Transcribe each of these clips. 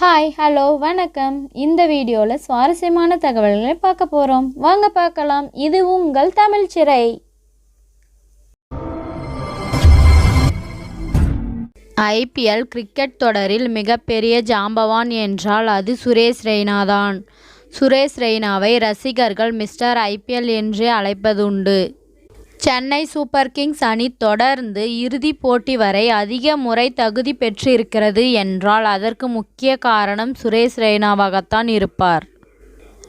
Hi hello வணக்கம். இந்த வீடியோவில் சுவாரஸ்யமான தகவல்களை பார்க்க போகிறோம் வாங்க பார்க்கலாம். இது உங்கள் தமிழ் சிறை. ஐபிஎல் கிரிக்கெட் தொடரில் மிகப்பெரிய ஜாம்பவான் என்றால் அது சுரேஷ் ரெய்னா தான் சுரேஷ் ரெய்னாவை ரசிகர்கள் மிஸ்டர் ஐபிஎல் என்றே அழைப்பதுண்டு. சென்னை சூப்பர் கிங்ஸ் அணி தொடர்ந்து இறுதிப் போட்டி வரை அதிக முறை தகுதி பெற்றிருக்கிறது என்றால் அதற்கு முக்கிய காரணம் சுரேஷ் ரெய்னாவாகத்தான் இருப்பார்.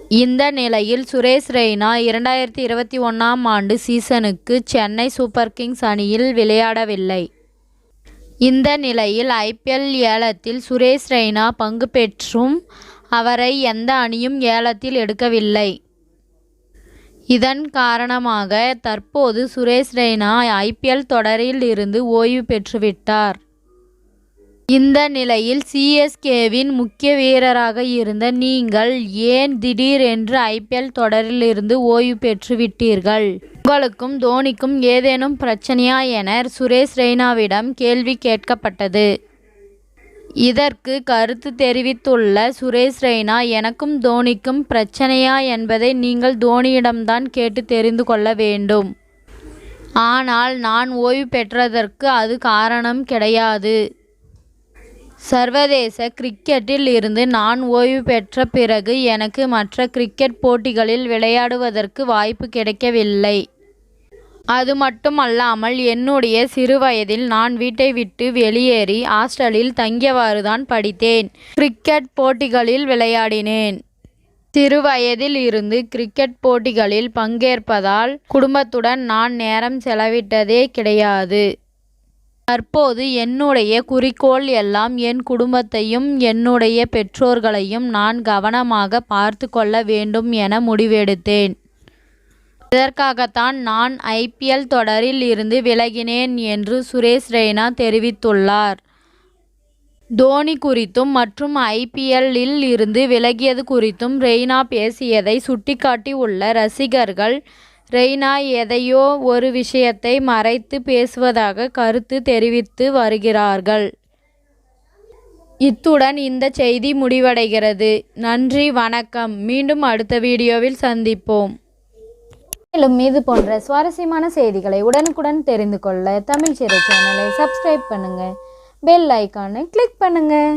இந்த நிலையில் சுரேஷ் ரெய்னா இரண்டாயிரத்தி இருபத்தி ஒன்றாம் ஆண்டு சீசனுக்கு சென்னை சூப்பர் கிங்ஸ் அணியில் விளையாடவில்லை. இந்த நிலையில் ஐபிஎல் ஏலத்தில் சுரேஷ் ரெய்னா பங்கு பெற்றும் அவரை எந்த அணியும் ஏலத்தில் எடுக்கவில்லை. இதன் காரணமாக தற்போது சுரேஷ் ரெய்னா ஐபிஎல் தொடரில் இருந்து ஓய்வு பெற்றுவிட்டார் இந்த நிலையில் சிஎஸ்கேவின் முக்கிய வீரராக இருந்த நீங்கள் ஏன் திடீரென்று ஐபிஎல் தொடரிலிருந்து ஓய்வு பெற்றுவிட்டீர்கள் உங்களுக்கும் தோனிக்கும் ஏதேனும் பிரச்சனையா என சுரேஷ் ரெய்னாவிடம் கேள்வி கேட்கப்பட்டது. இதற்கு கருத்து தெரிவித்துள்ள சுரேஷ் ரெய்னா எனக்கும் தோனிக்கும் பிரச்சனையா என்பதை நீங்கள் தோனியிடம்தான் கேட்டு தெரிந்து கொள்ள வேண்டும். ஆனால் நான் ஓய்வு பெற்றதற்கு அது காரணம் கிடையாது. சர்வதேச கிரிக்கெட்டில் இருந்து நான் ஓய்வு பெற்ற பிறகு எனக்கு மற்ற கிரிக்கெட் போட்டிகளில் விளையாடுவதற்கு வாய்ப்பு கிடைக்கவில்லை. அது மட்டுமல்லாமல் என்னுடைய சிறுவயதில் நான் வீட்டை விட்டு வெளியேறி ஹாஸ்டலில் தங்கியவாறுதான் படித்தேன். கிரிக்கெட் போட்டிகளில் விளையாடினேன். சிறுவயதில் இருந்து கிரிக்கெட் போட்டிகளில் பங்கேற்பதால் குடும்பத்துடன் நான் நேரம் செலவிட்டதே கிடையாது. தற்போது என்னுடைய குறிக்கோள் எல்லாம் என் குடும்பத்தையும் என்னுடைய பெற்றோர்களையும் நான் கவனமாக பார்த்து கொள்ள வேண்டும் என முடிவெடுத்தேன். இதற்காகத்தான் நான் ஐபிஎல் தொடரில் இருந்து விலகினேன் என்று சுரேஷ் ரெய்னா தெரிவித்துள்ளார். தோனி குறித்தும் மற்றும் ஐபிஎல்லில் இருந்து விலகியது குறித்தும் ரெய்னா பேசியதை சுட்டிக்காட்டி உள்ள ரசிகர்கள் ரெய்னா எதையோ ஒரு விஷயத்தை மறைத்து பேசுவதாக கருத்து தெரிவித்து வருகிறார்கள். இத்துடன் இந்த செய்தி முடிவடைகிறது. நன்றி வணக்கம். மீண்டும் அடுத்த வீடியோவில் சந்திப்போம். மேலும் இது போன்ற சுவாரஸ்யமான செய்திகளை உடனுக்குடன் தெரிந்து கொள்ள தமிழ் சிறை சேனலை சப்ஸ்கிரைப் பண்ணுங்க. பெல் ஐக்கானை கிளிக் பண்ணுங்கள்